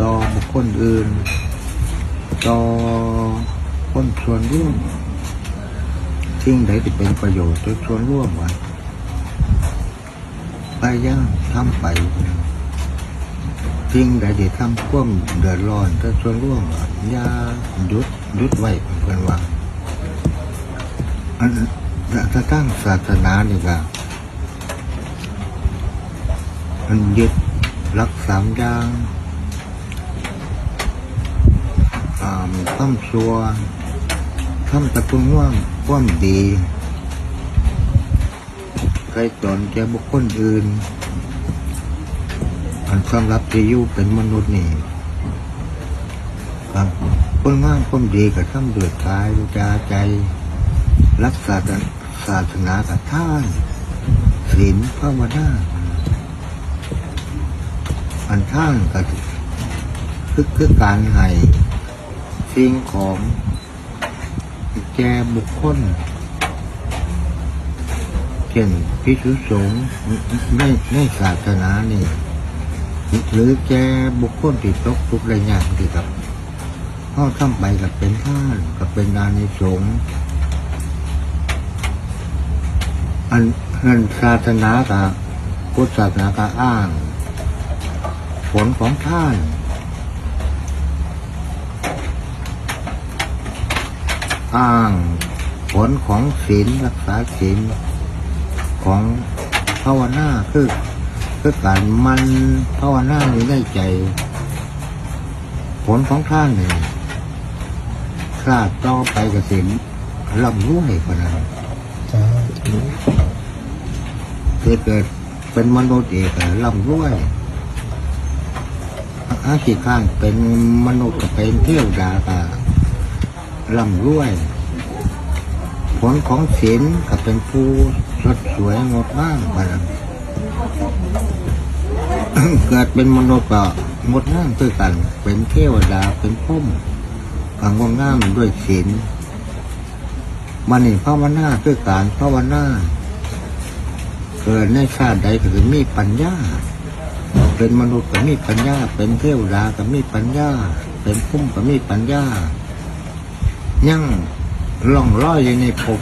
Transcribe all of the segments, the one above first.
ต่อบุคคลอื่น ต่อคนส่วนร่วมสิ่งใดที่เป็นประโยชน์ต่อส่วนร่วมไว้พยายามทำไปสิ่งใดที่ทำควมเดือดร้อนต่อส่วนร่วมอย่าหยุดหยุดไว้เพื่อนว่าอันถ้าตั้งศาสนานี่ก็มันยึดหลักสามอย่าง อ่าทำชัวทำตะกุนว่างความดีใครตนแกบุคคลอื่น อันสำหรับที่อยู่เป็นมนุษย์นี่ครับคนงามคนดีกับทำด้วยกายด้วยจาใจ รักษาศาสนากับท่านศีลภาวนาอันท่านกับคือคือการให้ สิ่งของแก่บุคคลเช่นพิสุสงฆ์ในในศาสนานี่หรือแกบุคคลที่ตกทุกข์ได้ยากที่กับเขาทำไปกับเป็นท่านกับเป็นนาในสงฆ์อันนันศาสนากับพุทธศาสนาก็อ้าง ผลของท่าน อ้างผลของศีลรักษาศีลของภาวนาคือคือการมันภาวนาอยู่ในใจ ผลของท่านนี่คลาดต่อไปกสิมลำรวยกว่านั้นสาธุคือเกิดเป็นมนุษย์เอกลำรวยอาชีพข้างเป็นมนุษย์กับเป็นเที่ยวดาก็ ลำรวย ผลของศีลก็เป็นผู้สดสวยงดงามกว่านั้นเกิดเป็นมนุษย์ก็งดงามด้วยกัน เป็นเทวดาเป็นพุ่มก็งดงามด้วยศีลมันนี่ภาวนาด้วยการภาวนาเกิดในชาติใดก็คือมีปัญญา เป็นมนุษย์ก็มีปัญญา เป็นเทวดาก็มีปัญญา เป็นพุ่มก็มีปัญญา ยังล่องลอยอยู่ในภพ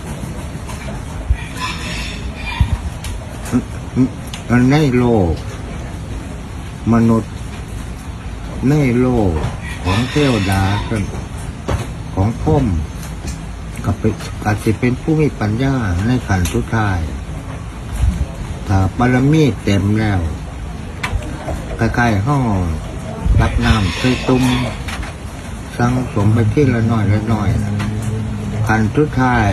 ในโลก มนุษย์ ในโลกของเทวดาของพ่มกับเป็อาจจะเป็นผู้มีปัญญาในขันสุดท้าย ถ้าบารมีเต็มแล้วใกล้ๆห้องรับน้ำเคยตุ้ม สังสมไปที่ละน้อยละน้อยขันสุดท้าย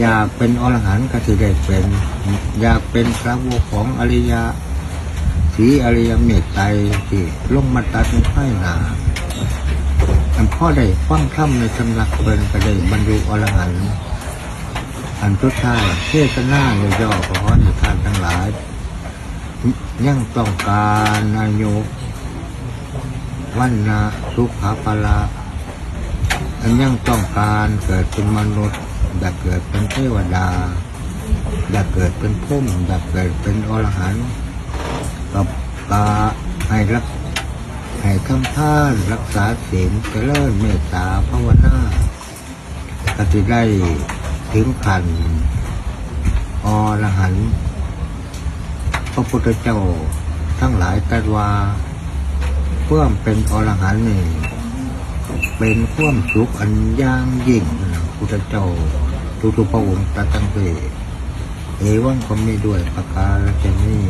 อยากเป็นอรหันต์ก็จะได้เป็น อยากเป็นพระวกของอริยะสีอริยเมตไตรที่ลงมาตัดไพ่หนาอันพ่อได้ฟังถ้ำในสำนักเป็นก็ได้บรรลุอรหันต์อันทุดท้ายเทศนาในย่อของในทานทั้งหลาย ยังต้องการอายุ วันนาสุขภาละอันยังต้องการเกิดเป็นมนุษย์อยากเกิดเป็นเทวดาอยากเกิดเป็นพุ่มอยากเกิดเป็นอรหันต์กับตาให้รักให้คำท่านรักษาศีลเจริญเมตตาภาวนาก็จะได้ถึงขันอรหันต์พระพุทธเจ้าทั้งหลายตรัสว่า เพื่มเป็นอรหันต์นี่เป็นความสุขอันย่างยิ่งนะพุทธเจ้าทุกๆพระองค์ตรัสตั้งแต่เอวังก็มีด้วยประการและจนี่